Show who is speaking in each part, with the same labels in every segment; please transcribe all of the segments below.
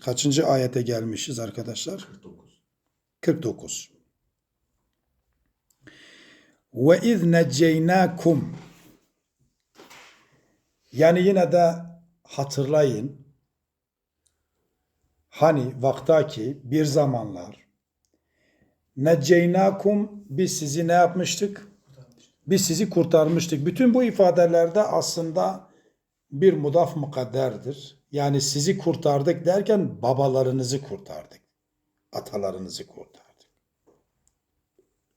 Speaker 1: Kaçıncı ayete gelmişiz arkadaşlar? 49. 49. Ve iz necceynakum. Yani yine de hatırlayın. Hani vaktaki bir zamanlar necceynakum biz sizi ne yapmıştık? Biz sizi kurtarmıştık. Bütün bu ifadelerde aslında bir mudaf mukadderdir. Yani sizi kurtardık derken babalarınızı kurtardık. Atalarınızı kurtardık.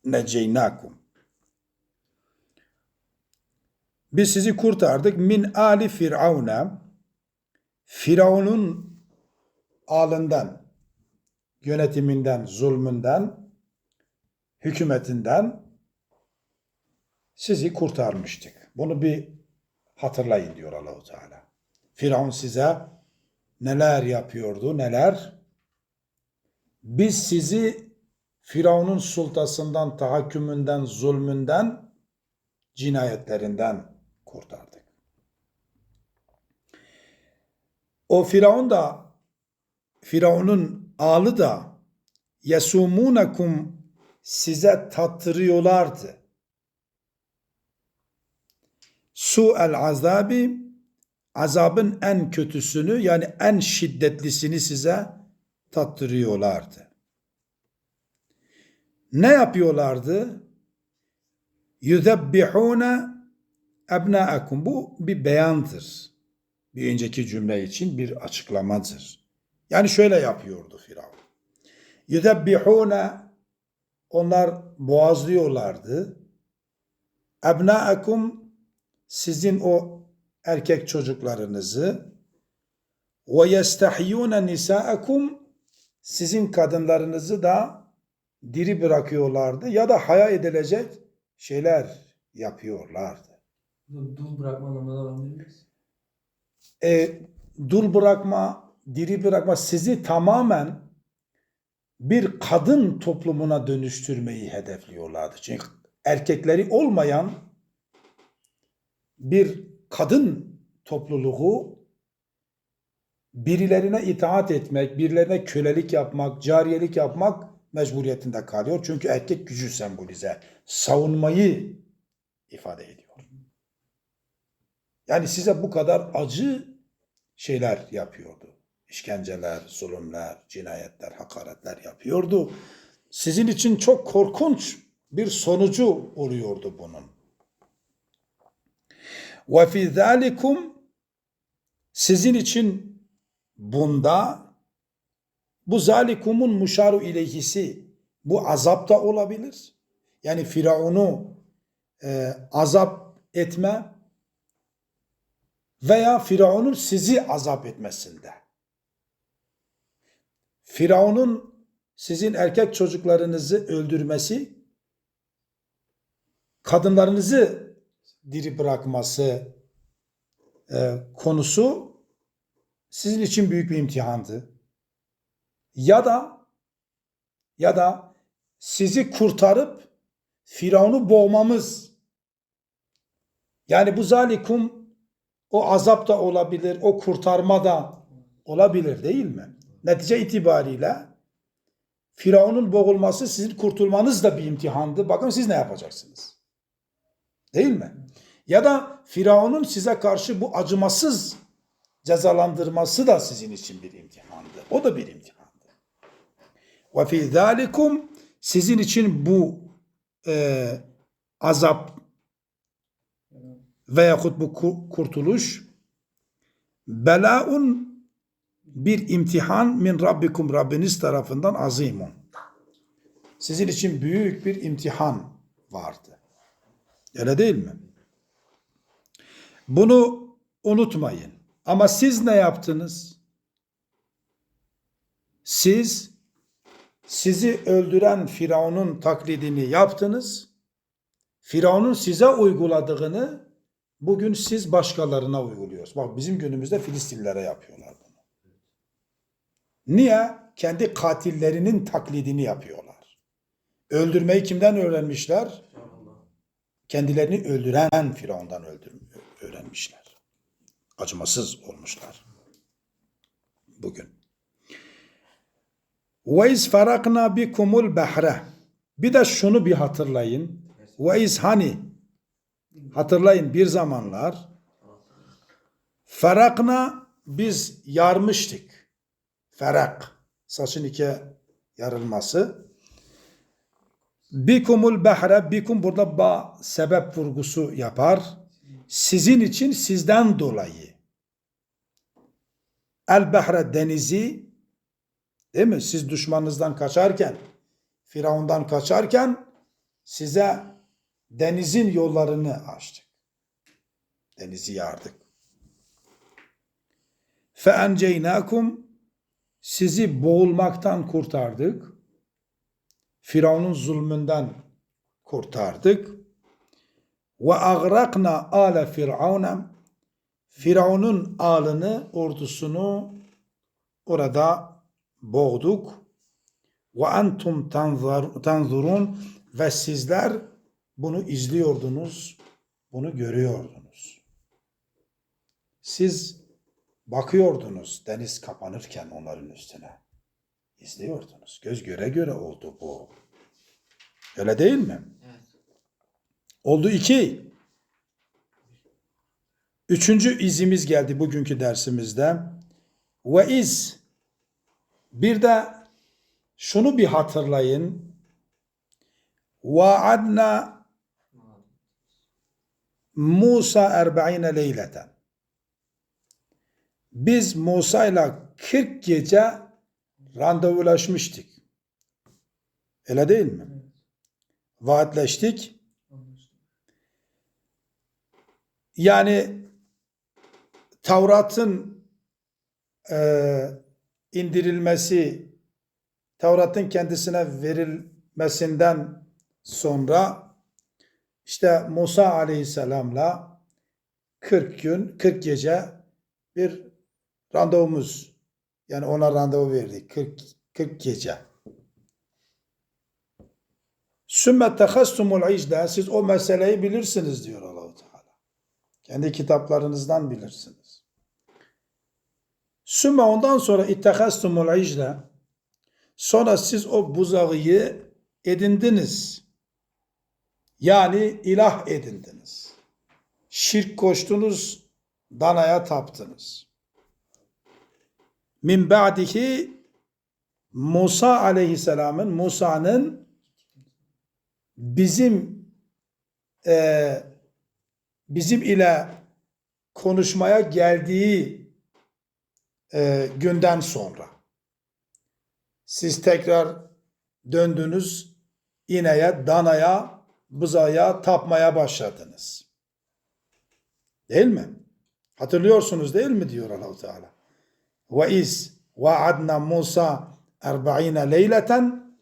Speaker 1: Neceynakum. Biz sizi kurtardık min ali firavuna Firavun'un alından, yönetiminden, zulmünden, hükümetinden sizi kurtarmıştık. Bunu bir hatırlayın diyor Allahu Teala. Firavun size neler yapıyordu, neler? Biz sizi Firavun'un sultasından, tahakkümünden, zulmünden, cinayetlerinden kurtardık. O Firavun da Firavun'un ağlı da yesumunakum size tattırıyorlardı su el azabi azabın en kötüsünü yani en şiddetlisini size tattırıyorlardı. Ne yapıyorlardı? Yüzebbihune ebnâekum. Bu bir beyandır. Bir önceki cümle için bir açıklamadır. Yani şöyle yapıyordu Firavun. Yüzebbihune onlar boğazlıyorlardı. Ebnâekum sizin o erkek çocuklarınızı ve yestahyuna nisaakum sizin kadınlarınızı da diri bırakıyorlardı ya da haya edilecek şeyler yapıyorlardı.
Speaker 2: Dul bırakma anlamına mı?
Speaker 1: E, dul bırakma, diri bırakma sizi tamamen bir kadın toplumuna dönüştürmeyi hedefliyorlardı. Çünkü erkekleri olmayan bir kadın topluluğu birilerine itaat etmek, birilerine kölelik yapmak, cariyelik yapmak mecburiyetinde kalıyor. Çünkü erkek gücü sembolize, savunmayı ifade ediyor. Yani size bu kadar acı şeyler yapıyordu. İşkenceler, zulümler, cinayetler, hakaretler yapıyordu. Sizin için çok korkunç bir sonucu oluyordu bunun. Ve fi zalikum sizin için bunda bu zalikumun muşaru ileyhisi bu azap da olabilir. Yani Firavun'u e, azap etme veya Firavun'un sizi azap etmesinde. Firavun'un sizin erkek çocuklarınızı öldürmesi, kadınlarınızı diri bırakması e, konusu sizin için büyük bir imtihandı. Ya da ya da sizi kurtarıp Firavun'u boğmamız. Yani bu zalikum o azap da olabilir, o kurtarma da olabilir değil mi? Netice itibariyle Firavun'un boğulması sizin kurtulmanız da bir imtihandı. Bakın siz ne yapacaksınız? Değil mi? Ya da Firavun'un size karşı bu acımasız cezalandırması da sizin için bir imtihandı. O da bir imtihandı. Ve fi zalikum sizin için bu e, azap veyahut bu kurtuluş belaun bir imtihan min rabbikum Rabbiniz tarafından azimun. Sizin için büyük bir imtihan vardı. Öyle değil mi? Bunu unutmayın. Ama siz ne yaptınız? Siz sizi öldüren Firavun'un taklidini yaptınız. Firavun'un size uyguladığını bugün siz başkalarına uyguluyorsunuz. Bak bizim günümüzde Filistinlilere yapıyorlar bunu. Niye? Kendi katillerinin taklidini yapıyorlar. Öldürmeyi kimden öğrenmişler? Kendilerini öldüren Firavundan öğrenmişler. Acımasız olmuşlar. Bugün. Ve iz farakna bikumul bahre. Bir de şunu bir hatırlayın. Ve iz hani hatırlayın bir zamanlar farakna biz yarmıştık. Ferak. Saçın ikiye yarılması. Bikumul behre, bikum burada ba sebep vurgusu yapar. Sizin için sizden dolayı. El behre denizi değil mi? Siz düşmanınızdan kaçarken, Firavundan kaçarken size denizin yollarını açtık. Denizi yardık. Fe enceynakum sizi boğulmaktan kurtardık. Firavun'un zulmünden kurtardık. Ve agrakna ale firavuna Firavun'un alını, ordusunu orada boğduk. Ve entum tanzurun ve sizler bunu izliyordunuz, bunu görüyordunuz. Siz bakıyordunuz deniz kapanırken onların üstüne izliyordunuz. Göz göre göre oldu bu. Öyle değil mi?
Speaker 2: Evet.
Speaker 1: Oldu iki. Üçüncü izimiz geldi bugünkü dersimizde. Ve iz. Bir de şunu bir hatırlayın. Vaadna Musa erba'ine leyleten. Biz Musa ile 40 gece randevulaşmıştık. Öyle değil mi? Vaatleştik.
Speaker 2: Anlaştık.
Speaker 1: Yani Tevrat'ın e, indirilmesi, Tevrat'ın kendisine verilmesinden sonra işte Musa Aleyhisselam'la 40 gün, 40 gece bir randevumuz. Yani ona randevu verdik. 40, 40 gece. Sümme tehastumul icde. Siz o meseleyi bilirsiniz diyor Allahu Teala. Kendi kitaplarınızdan bilirsiniz. Sümme ondan sonra ittehastumul icde. Sonra siz o buzağıyı edindiniz. Yani ilah edindiniz. Şirk koştunuz, danaya taptınız. Min ba'dihi Musa aleyhisselamın, Musa'nın bizim e, bizim ile konuşmaya geldiği e, günden sonra siz tekrar döndünüz ineğe, danaya, buzaya tapmaya başladınız. Değil mi? Hatırlıyorsunuz değil mi diyor Allahu Teala. Ve iz vaadna Musa 40 leyleten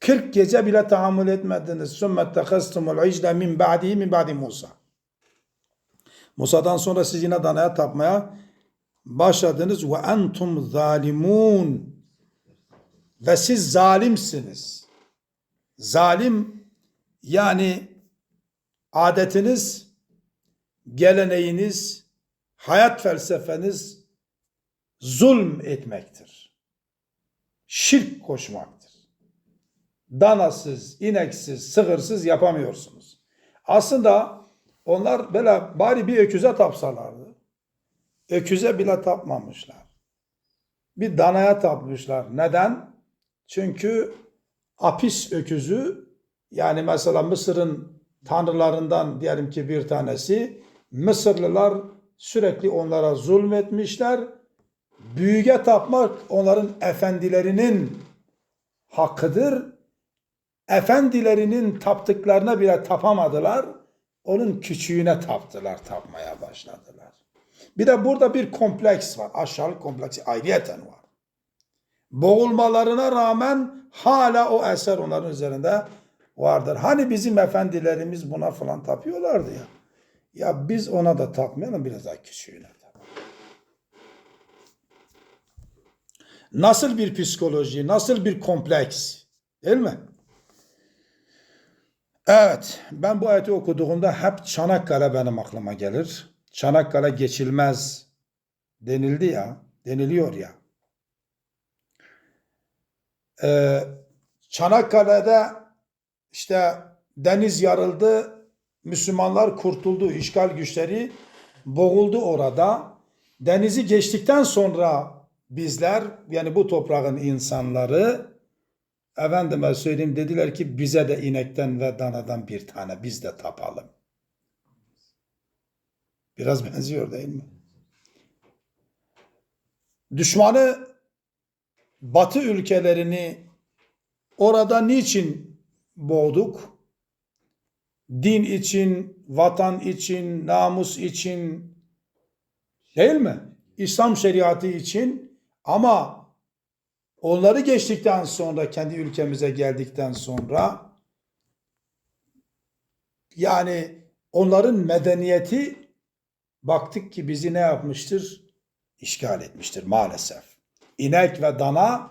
Speaker 1: 40 gece bile tahammül etmediniz. Sümme tehastumul icde min ba'dihi min ba'di Musa. Musa'dan sonra siz yine danaya tapmaya başladınız. Ve entum zalimun. Ve siz zalimsiniz. Zalim yani adetiniz, geleneğiniz, hayat felsefeniz zulm etmektir. Şirk koşmaktır danasız, ineksiz, sığırsız yapamıyorsunuz. Aslında onlar böyle bari bir öküze tapsalardı. Öküze bile tapmamışlar. Bir danaya tapmışlar. Neden? Çünkü apis öküzü yani mesela Mısır'ın tanrılarından diyelim ki bir tanesi Mısırlılar sürekli onlara zulmetmişler. Büyüge tapmak onların efendilerinin hakkıdır efendilerinin taptıklarına bile tapamadılar. Onun küçüğüne taptılar, tapmaya başladılar. Bir de burada bir kompleks var. Aşağılık kompleksi ayrıyeten var. Boğulmalarına rağmen hala o eser onların üzerinde vardır. Hani bizim efendilerimiz buna falan tapıyorlardı ya. Ya biz ona da tapmayalım biraz daha küçüğüne. tapalım. Nasıl bir psikoloji, nasıl bir kompleks değil mi? Evet, ben bu ayeti okuduğumda hep Çanakkale benim aklıma gelir. Çanakkale geçilmez denildi ya, deniliyor ya. Ee, Çanakkale'de işte deniz yarıldı, Müslümanlar kurtuldu, işgal güçleri boğuldu orada. Denizi geçtikten sonra bizler, yani bu toprağın insanları, efendime söyleyeyim dediler ki bize de inekten ve danadan bir tane biz de tapalım. Biraz benziyor değil mi? Düşmanı Batı ülkelerini orada niçin boğduk? Din için, vatan için, namus için değil mi? İslam şeriatı için ama onları geçtikten sonra kendi ülkemize geldikten sonra yani onların medeniyeti baktık ki bizi ne yapmıştır? İşgal etmiştir maalesef. İnek ve dana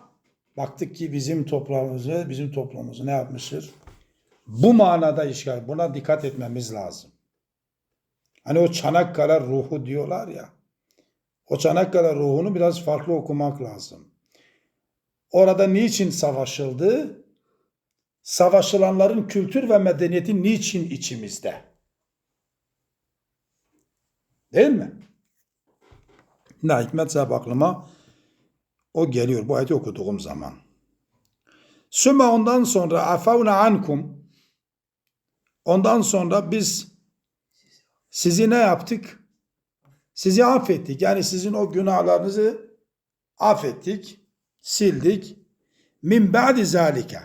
Speaker 1: baktık ki bizim toprağımızı, bizim toplumumuzu ne yapmıştır? Bu manada işgal. Buna dikkat etmemiz lazım. Hani o Çanakkale ruhu diyorlar ya. O Çanakkale ruhunu biraz farklı okumak lazım. Orada niçin savaşıldı? Savaşılanların kültür ve medeniyeti niçin içimizde? Değil mi? Ne hikmetse aklıma o geliyor bu ayeti okuduğum zaman. Sümme ondan sonra afavna ankum ondan sonra biz sizi ne yaptık? Sizi affettik. Yani sizin o günahlarınızı affettik, sildik. Min ba'di zalike.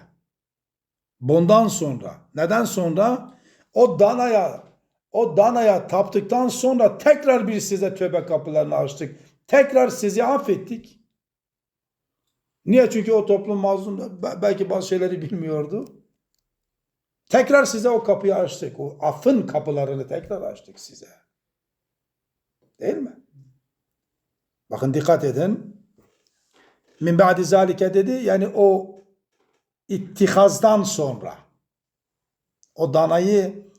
Speaker 1: Bundan sonra. Neden sonra? O danaya o danaya taptıktan sonra tekrar bir size tövbe kapılarını açtık. Tekrar sizi affettik. Niye? Çünkü o toplum mazlum belki bazı şeyleri bilmiyordu. Tekrar size o kapıyı açtık. O affın kapılarını tekrar açtık size. Değil mi? Bakın dikkat edin. Min ba'di zalike dedi. Yani o ittihazdan sonra o danayı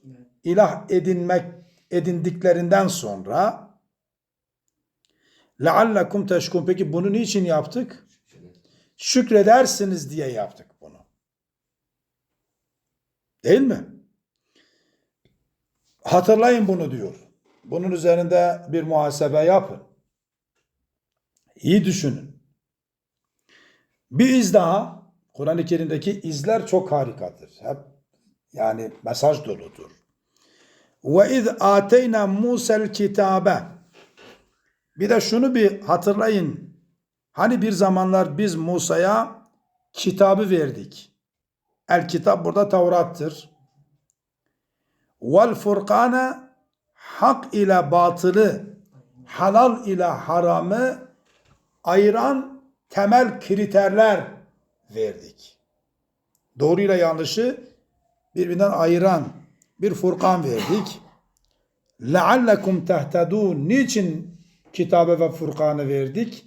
Speaker 1: ilah edinmek edindiklerinden sonra leallekum teşkun. Peki bunu niçin yaptık? Şükredersiniz diye yaptık bunu. Değil mi? Hatırlayın bunu diyor. Bunun üzerinde bir muhasebe yapın. İyi düşünün. Bir iz daha Kur'an-ı Kerim'deki izler çok harikadır. Hep yani mesaj doludur. Ve iz ateyna Musa'l kitabe. Bir de şunu bir hatırlayın. Hani bir zamanlar biz Musa'ya kitabı verdik. El kitap burada Tevrat'tır. Vel furkane hak ile batılı, halal ile haramı ayıran temel kriterler verdik. Doğru ile yanlışı birbirinden ayıran bir furkan verdik. لَعَلَّكُمْ تَهْتَدُونَ Niçin kitabı ve furkanı verdik?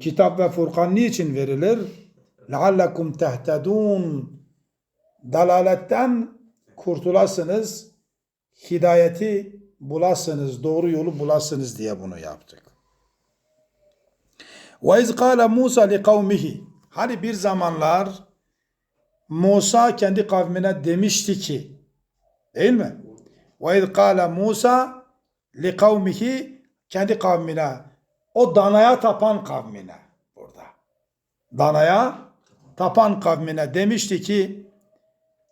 Speaker 1: Kitap ve furkan niçin verilir? لَعَلَّكُمْ تَهْتَدُونَ Dalaletten kurtulasınız, hidayeti bulasınız, doğru yolu bulasınız diye bunu yaptık. Ve iz kâle Musa li kavmihi. Hani bir zamanlar Musa kendi kavmine demişti ki değil mi? Ve iz kâle Musa li kavmihi kendi kavmine o danaya tapan kavmine burada. Danaya tapan kavmine demişti ki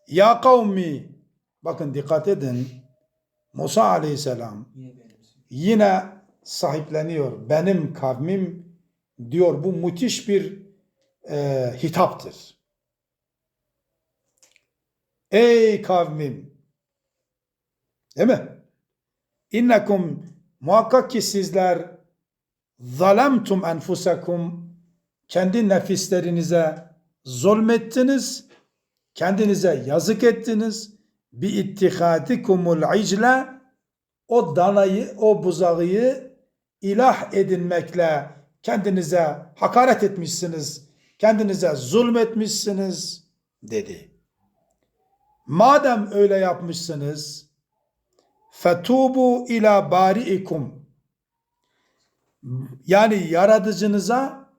Speaker 1: ya kavmi bakın dikkat edin Musa aleyhisselam
Speaker 2: Yine
Speaker 1: sahipleniyor. Benim kavmim diyor. Bu müthiş bir e, hitaptır. Ey kavmim! Değil mi? İnnekum muhakkak ki sizler zalemtum enfusekum kendi nefislerinize zulmettiniz, kendinize yazık ettiniz. Bi ittihadikumul icle o danayı, o buzağıyı ilah edinmekle kendinize hakaret etmişsiniz, kendinize zulmetmişsiniz dedi. Madem öyle yapmışsınız, fetubu ila bari'ikum yani yaratıcınıza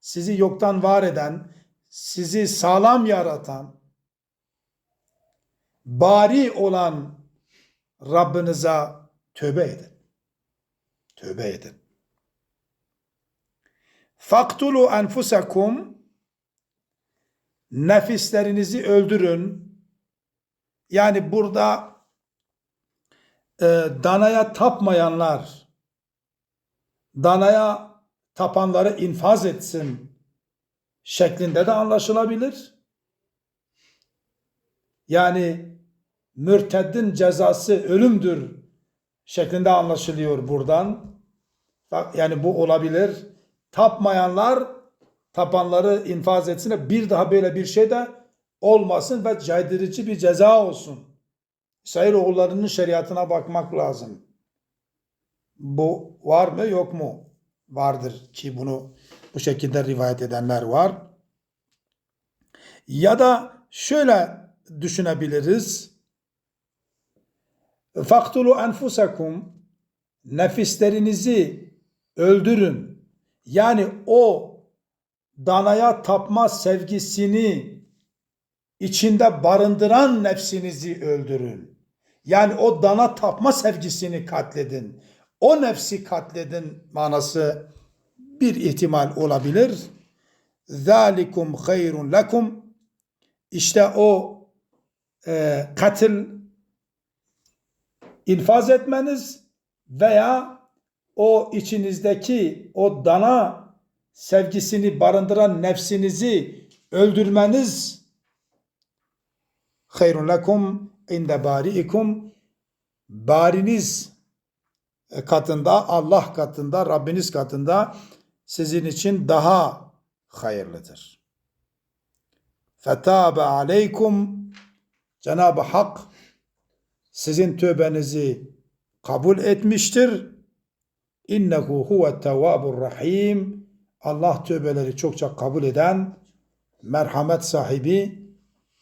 Speaker 1: sizi yoktan var eden, sizi sağlam yaratan, bari olan Rabbinize tövbe edin. Tövbe edin. Faktulu enfusakum nefislerinizi öldürün. Yani burada e, danaya tapmayanlar danaya tapanları infaz etsin şeklinde de anlaşılabilir. Yani mürteddin cezası ölümdür şeklinde anlaşılıyor buradan. Yani bu olabilir. Tapmayanlar tapanları infaz etsin. Bir daha böyle bir şey de olmasın ve caydırıcı bir ceza olsun. İsrailoğullarının şeriatına bakmak lazım. Bu var mı yok mu? Vardır ki bunu bu şekilde rivayet edenler var. Ya da şöyle düşünebiliriz. Faktulu enfusakum nefislerinizi öldürün. Yani o danaya tapma sevgisini içinde barındıran nefsinizi öldürün. Yani o dana tapma sevgisini katledin. O nefsi katledin manası bir ihtimal olabilir. Zalikum hayrun lekum. İşte o e, katil infaz etmeniz veya o içinizdeki o dana sevgisini barındıran nefsinizi öldürmeniz hayrun lekum inde bari'ikum bariniz katında Allah katında Rabbiniz katında sizin için daha hayırlıdır. Fetabe aleykum Cenab-ı Hak sizin tövbenizi kabul etmiştir. İnnehu huve tevvabur rahim. Allah tövbeleri çokça kabul eden merhamet sahibi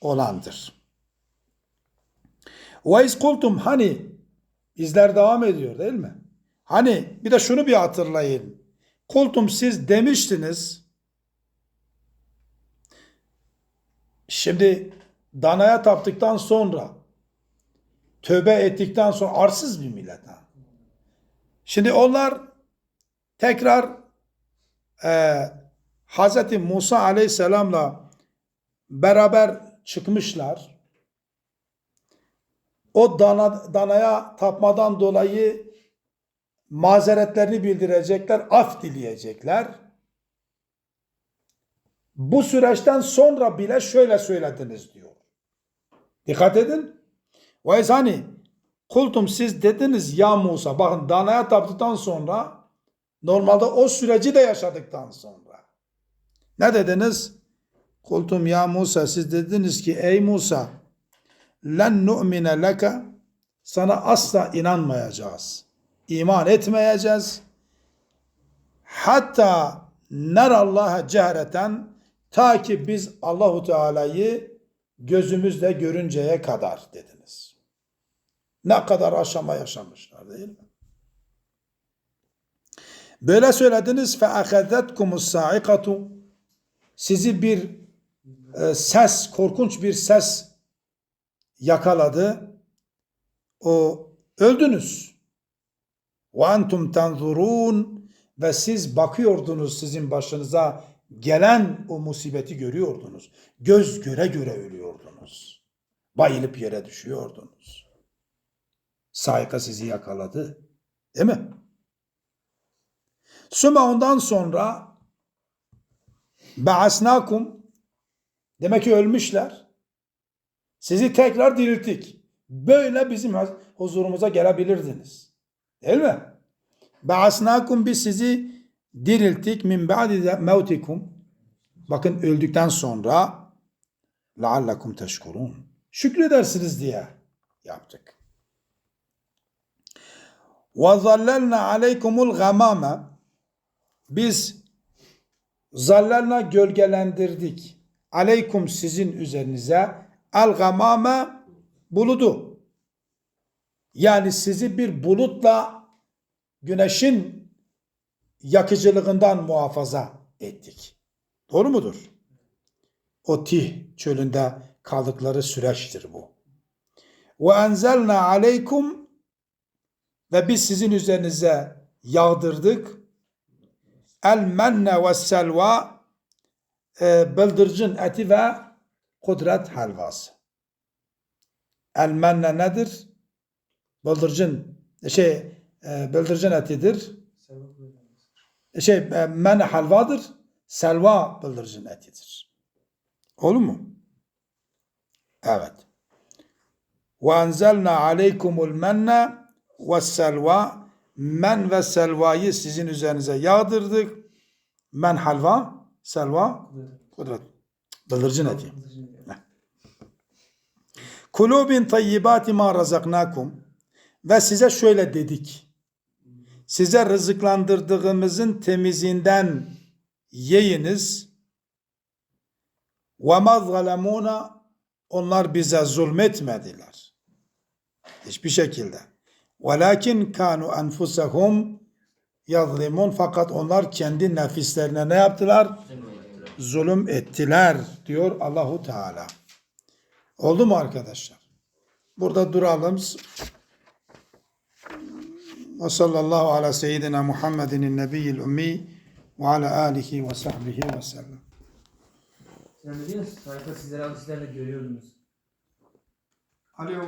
Speaker 1: olandır. Ve iz kultum hani izler devam ediyor değil mi? Hani bir de şunu bir hatırlayın. Kultum siz demiştiniz. Şimdi danaya taptıktan sonra tövbe ettikten sonra arsız bir millet. Ha. Şimdi onlar tekrar e, Hz. Musa aleyhisselamla beraber çıkmışlar. O dana, danaya tapmadan dolayı mazeretlerini bildirecekler, af dileyecekler. Bu süreçten sonra bile şöyle söylediniz diyor. Dikkat edin. Ve hani kultum siz dediniz ya Musa bakın danaya taptıktan sonra normalde o süreci de yaşadıktan sonra ne dediniz? Kultum ya Musa siz dediniz ki ey Musa len nu'mine leke sana asla inanmayacağız. İman etmeyeceğiz. Hatta nerallaha cehreten ta ki biz Allahu Teala'yı gözümüzle görünceye kadar dediniz. Ne kadar aşama yaşamışlar değil mi? Böyle söylediniz fe ahadetkumus saikatu sizi bir e, ses, korkunç bir ses yakaladı. O öldünüz. Ve entum tanzurun ve siz bakıyordunuz sizin başınıza gelen o musibeti görüyordunuz. Göz göre göre ölüyordunuz. Bayılıp yere düşüyordunuz. Sayka sizi yakaladı. Değil mi? Süme ondan sonra Ba'asnakum demek ki ölmüşler. Sizi tekrar dirilttik. Böyle bizim huzurumuza gelebilirdiniz. Değil mi? Ba'asnakum biz sizi dirilttik min ba'di mevtikum. Bakın öldükten sonra laallakum teşkurun. Şükredersiniz diye yaptık. Ve zallelna aleykumul. Biz zallelna gölgelendirdik. Aleykum sizin üzerinize el gamame buludu. Yani sizi bir bulutla güneşin yakıcılığından muhafaza ettik. Doğru mudur? O tih çölünde kaldıkları süreçtir bu. Ve enzelna aleykum ve biz sizin üzerinize yağdırdık. El menne ve selva e, bıldırcın eti ve kudret helvası. El menne nedir? Bıldırcın şey e, bıldırcın etidir. E, Şey e, menne helvadır. Selva bıldırcın etidir. Olur mu? Evet. Ve enzelna aleykumul menne ve selva men ve selvayı sizin üzerinize yağdırdık. Men halva, selva, kudret. Bıldırcın eti. Kulu bin tayyibati ma razaknakum ve size şöyle dedik. Size rızıklandırdığımızın temizinden yiyiniz. Ve ma onlar bize zulmetmediler. Hiçbir şekilde. Velakin kanu enfusahum yazlimun fakat onlar kendi nefislerine ne yaptılar? Zulüm ettiler diyor Allahu Teala. Oldu mu arkadaşlar? Burada duralım. Ve sallallahu ala seyyidina Muhammedin nebiyyil ummi ve ala alihi ve sahbihi ve sellem.
Speaker 2: Sen ne diyorsun? Harika sizleri hadislerle görüyordunuz.
Speaker 1: Alo.